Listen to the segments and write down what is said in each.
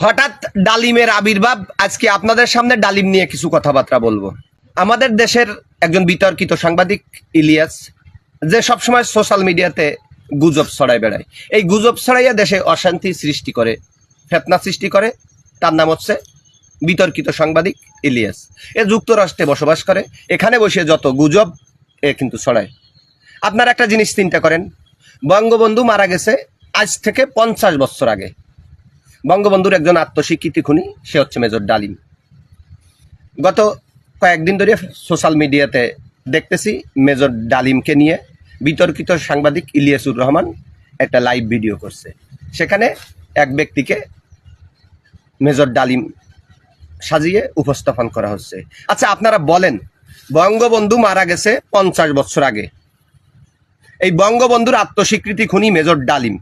হঠাৎ ডালিমের আবির্ভাব, আজকে আপনাদের সামনে ডালিম নিয়ে কিছু কথাবার্তা বলব। আমাদের দেশের একজন বিতর্কিত সাংবাদিক ইলিয়াস, যে সবসময় সোশ্যাল মিডিয়াতে গুজব ছড়ায় বেড়ায়। এই গুজব ছড়াইয়া দেশে অশান্তি সৃষ্টি করে, ফেতনা সৃষ্টি করে। তার নাম হচ্ছে বিতর্কিত সাংবাদিক ইলিয়াস। এ যুক্তরাষ্ট্রে বসবাস করে, এখানে বসে যত গুজব, এ কিন্তু ছড়ায়। আপনারা একটা জিনিস চিন্তা করেন, বঙ্গবন্ধু মারা গেছে আজ থেকে পঞ্চাশ বছর আগে। বঙ্গবন্ধুর একজন আত্মস্বীকৃতি খুনি, সে হচ্ছে মেজর ডালিম। গত কয়েকদিন ধরে সোশ্যাল মিডিয়াতে দেখতেছি মেজর ডালিমকে নিয়ে বিতর্কিত সাংবাদিক ইলিয়াসুর রহমান একটা লাইভ ভিডিও করছে। সেখানে এক ব্যক্তিকে মেজর ডালিম সাজিয়ে উপস্থাপন করা হচ্ছে। আচ্ছা আপনারা বলেন, বঙ্গবন্ধু মারা গেছে পঞ্চাশ বছর আগে। এই বঙ্গবন্ধুর আত্মস্বীকৃতি খুনি মেজর ডালিম।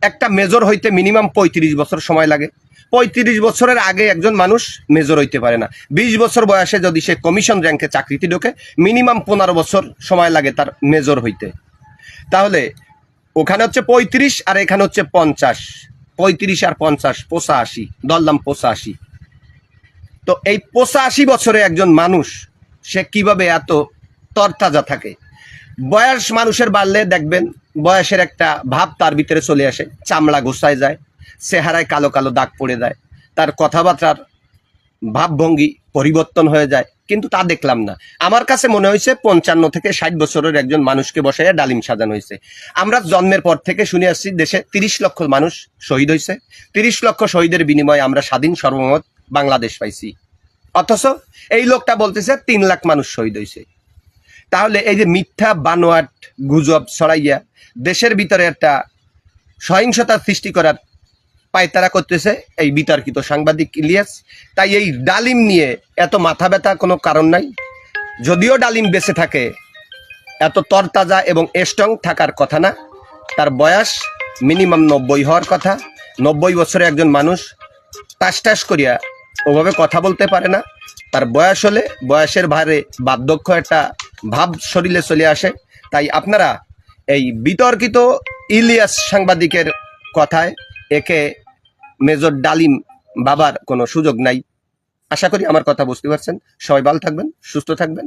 একটা মেজর হইতে মিনিমাম পঁয়ত্রিশ বছর সময় লাগে। পঁয়ত্রিশ বছরের আগে একজন মানুষ মেজর হইতে পারে না। বিশ বছর বয়সে যদি সে কমিশন র্যাঙ্কে চাকরিতে ঢোকে, মিনিমাম পনেরো বছর সময় লাগে তার মেজর হইতে। তাহলে ওখানে হচ্ছে পঁয়ত্রিশ আর এখানে হচ্ছে পঞ্চাশ। পঁয়ত্রিশ আর পঞ্চাশ, পঁচাশি। দলদাম পঁচাশি। তো এই পঁচাশি বছরে একজন মানুষ, সে কীভাবে এত তরতাজা থাকে? বয়স মানুষের বাড়লে দেখবেন বয়সের একটা ভাব তার ভিতরে চলে আসে। চামড়া গোসায় যায়, চেহারায় কালো কালো দাগ পড়ে যায়, তার কথাবার্তার ভাবভঙ্গি পরিবর্তন হয়ে যায়, কিন্তু তা দেখলাম না। আমার কাছে মনে হয়েছে পঞ্চান্ন থেকে ষাট বছরের একজন মানুষকে বসাইয়া ডালিম সাজানো হয়েছে। আমরা জন্মের পর থেকে শুনে আসছি, দেশে তিরিশ লক্ষ মানুষ শহীদ হয়েছে। তিরিশ লক্ষ শহীদের বিনিময়ে আমরা স্বাধীন সর্বমত বাংলাদেশ পাইছি। অথচ এই লোকটা বলতেছে, তিন লাখ মানুষ শহীদ হয়েছে। তাহলে এই যে মিথ্যা বানোয়াট গুজব ছড়াইয়া দেশের ভিতরে একটা সহিংসতা সৃষ্টি করার পায়তারা করতেছে এই বিতর্কিত সাংবাদিক ইলিয়াস। তাই এই ডালিম নিয়ে এত মাথা ব্যথা কোনো কারণ নাই। যদিও ডালিম বেঁচে থাকে, এত তরতাজা এবং স্ট্রং থাকার কথা না। তার বয়স মিনিমাম নব্বই হওয়ার কথা। নব্বই বছরে একজন মানুষ টাস টাস করিয়া ওভাবে কথা বলতে পারে না। তার বয়স হলে বয়সের ভারে বার্ধক্য একটা ভাব শরীরে চলে আসে। তাই আপনারা এই বিতর্কিত ইলিয়াস সাংবাদিকের কথায় একে মেজর ডালিম বাবার কোনো সুযোগ নাই। আশা করি আমার কথা বুঝতে পারছেন। সবাই ভালো থাকবেন, সুস্থ থাকবেন।